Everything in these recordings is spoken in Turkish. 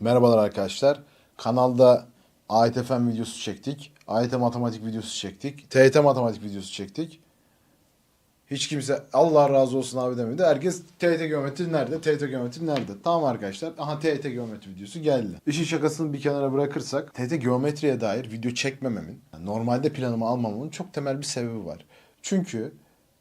Merhabalar arkadaşlar. Kanalda AYTFM videosu çektik. AYT matematik videosu çektik. TYT matematik videosu çektik. Hiç kimse Allah razı olsun abi demedi. Herkes TYT geometri nerede? TYT geometri nerede? Tamam arkadaşlar. Aha TYT geometri videosu geldi. İşin şakasını bir kenara bırakırsak TYT geometriye dair video çekmememin, normalde planımı almamamın çok temel bir sebebi var. Çünkü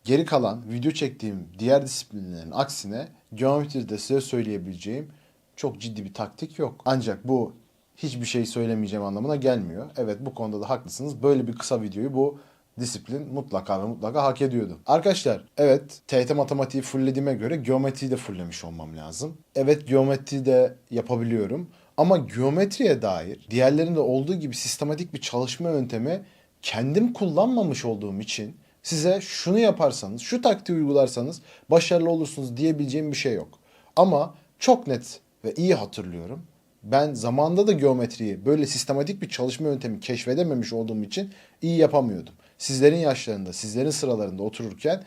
geri kalan video çektiğim diğer disiplinlerin aksine geometride size söyleyebileceğim çok ciddi bir taktik yok. Ancak bu hiçbir şey söylemeyeceğim anlamına gelmiyor. Evet bu konuda da haklısınız. Böyle bir kısa videoyu bu disiplin mutlaka ve mutlaka hak ediyordu. Arkadaşlar evet TYT matematiği fulllediğime göre geometriyi de fulllemiş olmam lazım. Evet geometri de yapabiliyorum. Ama geometriye dair diğerlerinde olduğu gibi sistematik bir çalışma yöntemi kendim kullanmamış olduğum için size şunu yaparsanız, şu taktiği uygularsanız başarılı olursunuz diyebileceğim bir şey yok. Ama çok net ve iyi hatırlıyorum. Ben zamanda da geometriyi böyle sistematik bir çalışma yöntemi keşfedememiş olduğum için iyi yapamıyordum. Sizlerin yaşlarında, sizlerin sıralarında otururken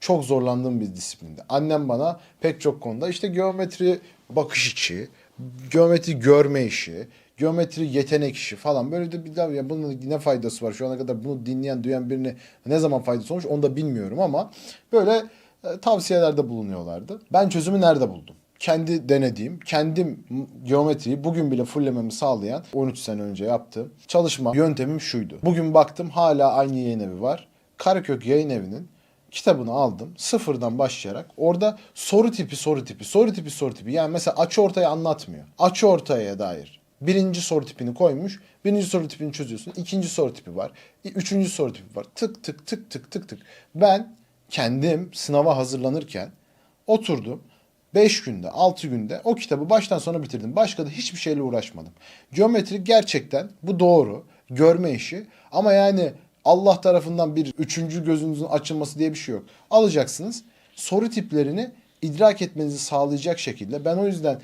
çok zorlandığım bir disiplinde. Annem bana pek çok konuda işte geometri bakış içi, geometri görme işi, geometri yetenek işi falan böyle de bir daha ya bunun ne faydası var şu ana kadar bunu dinleyen duyan birine ne zaman faydası olmuş onu da bilmiyorum ama böyle e, tavsiyelerde bulunuyorlardı. Ben çözümü nerede buldum? Kendi denediğim, kendim geometriyi bugün bile fullememi sağlayan 13 sene önce yaptığım çalışma yöntemim şuydu. Bugün baktım hala aynı yayın evi var. Karakök yayın evinin kitabını aldım. Sıfırdan başlayarak orada soru tipi soru tipi soru tipi soru tipi yani mesela açı ortaya anlatmıyor. Açı ortaya dair birinci soru tipini koymuş. Birinci soru tipini çözüyorsun. İkinci soru tipi var. Üçüncü soru tipi var. Tık tık tık tık tık tık. Ben kendim sınava hazırlanırken oturdum. 5 günde, 6 günde o kitabı baştan sona bitirdim. Başka da hiçbir şeyle uğraşmadım. Geometri gerçekten bu doğru. Görme işi. Ama yani Allah tarafından bir üçüncü gözünüzün açılması diye bir şey yok. Alacaksınız. Soru tiplerini idrak etmenizi sağlayacak şekilde. Ben o yüzden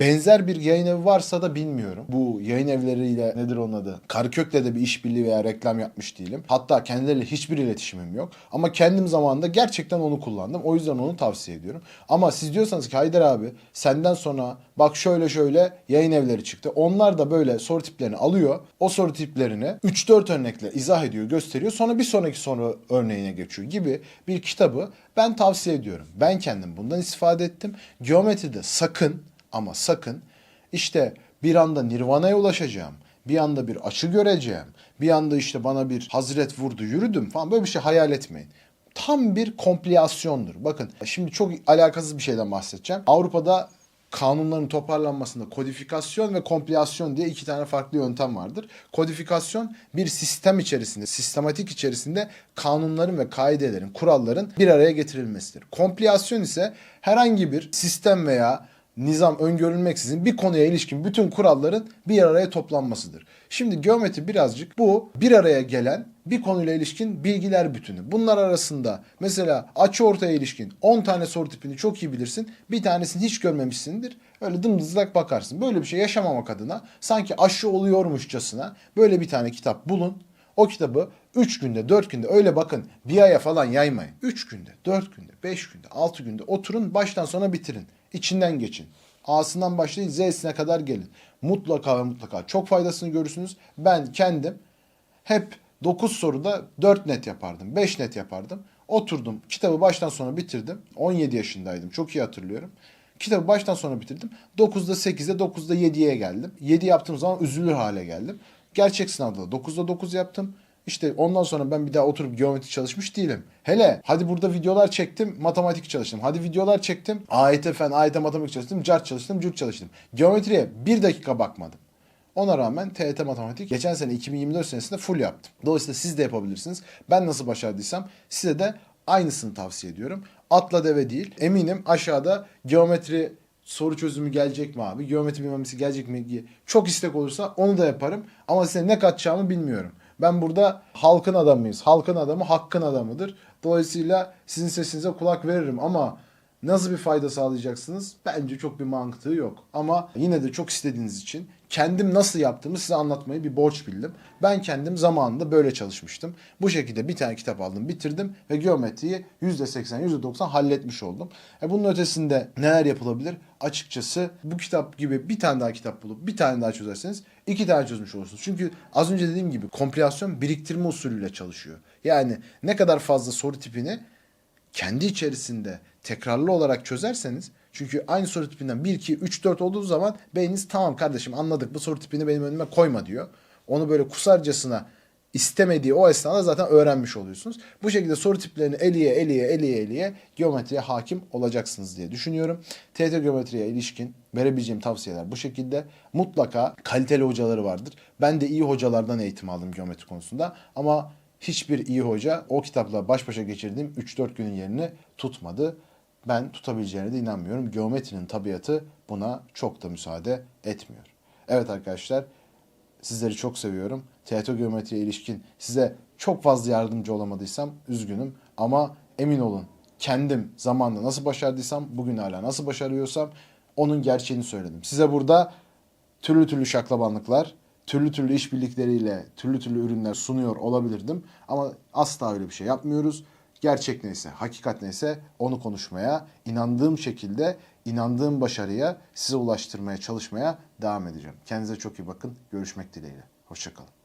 benzer bir yayın evi varsa da bilmiyorum. Bu yayın evleriyle nedir onun adı? Karakök'le de bir işbirliği veya reklam yapmış değilim. Hatta kendileriyle hiçbir iletişimim yok. Ama kendim zamanında gerçekten onu kullandım. O yüzden onu tavsiye ediyorum. Ama siz diyorsanız ki Haydar abi senden sonra bak şöyle şöyle yayın evleri çıktı. Onlar da böyle soru tiplerini alıyor. O soru tiplerini 3-4 örnekle izah ediyor, gösteriyor. Sonra bir sonraki soru örneğine geçiyor gibi bir kitabı ben tavsiye ediyorum. Ben kendim bundan istifade ettim. Geometride sakın ama sakın işte bir anda Nirvana'ya ulaşacağım. Bir anda bir açı göreceğim. Bir anda işte bana bir hazret vurdu yürüdüm falan böyle bir şey hayal etmeyin. Tam bir kompliyasyondur. Bakın şimdi çok alakasız bir şeyden bahsedeceğim. Avrupa'da kanunların toparlanmasında kodifikasyon ve komplikasyon diye iki tane farklı yöntem vardır. Kodifikasyon bir sistem içerisinde, sistematik içerisinde kanunların ve kaidelerin, kuralların bir araya getirilmesidir. Komplikasyon ise herhangi bir sistem veya nizam öngörülmeksizin bir konuya ilişkin bütün kuralların bir araya toplanmasıdır. Şimdi geometri birazcık bu bir araya gelen bir konuyla ilişkin bilgiler bütünü. Bunlar arasında mesela açı ortaya ilişkin 10 tane soru tipini çok iyi bilirsin. Bir tanesini hiç görmemişsindir. Öyle dımdızlak bakarsın. Böyle bir şey yaşamamak adına sanki aşı oluyormuşçasına böyle bir tane kitap bulun. O kitabı 3 günde, 4 günde öyle bakın bir aya falan yaymayın. 3 günde, 4 günde, 5 günde, 6 günde oturun baştan sona bitirin. İçinden geçin. A'sından başlayın Z'sine kadar gelin. Mutlaka ve mutlaka çok faydasını görürsünüz. Ben kendim hep 9 soruda 4 net yapardım. 5 net yapardım. Oturdum kitabı baştan sona bitirdim. 17 yaşındaydım çok iyi hatırlıyorum. Kitabı baştan sona bitirdim. 9'da 8'e 9'da 7'ye geldim. 7 yaptığım zaman üzülür hale geldim. Gerçek sınavda da 9'da 9 yaptım. İşte ondan sonra ben bir daha oturup geometri çalışmış değilim. Hele hadi burada videolar çektim, matematik çalıştım. Hadi videolar çektim, AYT fen, AYT matematik çalıştım, cart çalıştım, cürt çalıştım. Geometriye bir dakika bakmadım. Ona rağmen TYT matematik geçen sene 2024 senesinde full yaptım. Dolayısıyla siz de yapabilirsiniz. Ben nasıl başardıysam size de aynısını tavsiye ediyorum. Atla deve değil. Eminim aşağıda geometri soru çözümü gelecek mi abi? Geometri bilmemesi gelecek mi? Çok istek olursa onu da yaparım. Ama size ne katacağımı bilmiyorum. Ben burada halkın adamıyız. Halkın adamı hakkın adamıdır. Dolayısıyla sizin sesinize kulak veririm ama Nasıl bir fayda sağlayacaksınız? Bence çok bir mantığı yok. Ama yine de çok istediğiniz için kendim nasıl yaptığımı size anlatmayı bir borç bildim. Ben kendim zamanında böyle çalışmıştım. Bu şekilde bir tane kitap aldım, bitirdim ve geometriyi %80, %90 halletmiş oldum. E bunun ötesinde neler yapılabilir? Açıkçası bu kitap gibi bir tane daha kitap bulup bir tane daha çözerseniz iki tane çözmüş olursunuz. Çünkü az önce dediğim gibi kompilasyon biriktirme usulüyle çalışıyor. Yani ne kadar fazla soru tipini kendi içerisinde tekrarlı olarak çözerseniz çünkü aynı soru tipinden 1, 2, 3, 4 olduğu zaman beyniniz tamam kardeşim anladık bu soru tipini benim önüme koyma diyor. Onu böyle kusarcasına istemediği o esnada zaten öğrenmiş oluyorsunuz. Bu şekilde soru tiplerini eliye eliye eliye eliye geometriye hakim olacaksınız diye düşünüyorum. TET geometriye ilişkin verebileceğim tavsiyeler bu şekilde. Mutlaka kaliteli hocaları vardır. Ben de iyi hocalardan eğitim aldım geometri konusunda ama hiçbir iyi hoca o kitapla baş başa geçirdiğim 3-4 günün yerini tutmadı. Ben tutabileceğine de inanmıyorum. Geometrinin tabiatı buna çok da müsaade etmiyor. Evet arkadaşlar sizleri çok seviyorum. Tiyatro geometriye ilişkin size çok fazla yardımcı olamadıysam üzgünüm. Ama emin olun kendim zamanla nasıl başardıysam bugün hala nasıl başarıyorsam onun gerçeğini söyledim. Size burada türlü türlü şaklabanlıklar, türlü türlü işbirlikleriyle türlü türlü ürünler sunuyor olabilirdim. Ama asla öyle bir şey yapmıyoruz. Gerçek neyse, hakikat neyse onu konuşmaya, inandığım şekilde, inandığım başarıya size ulaştırmaya, çalışmaya devam edeceğim. Kendinize çok iyi bakın. Görüşmek dileğiyle. Hoşçakalın.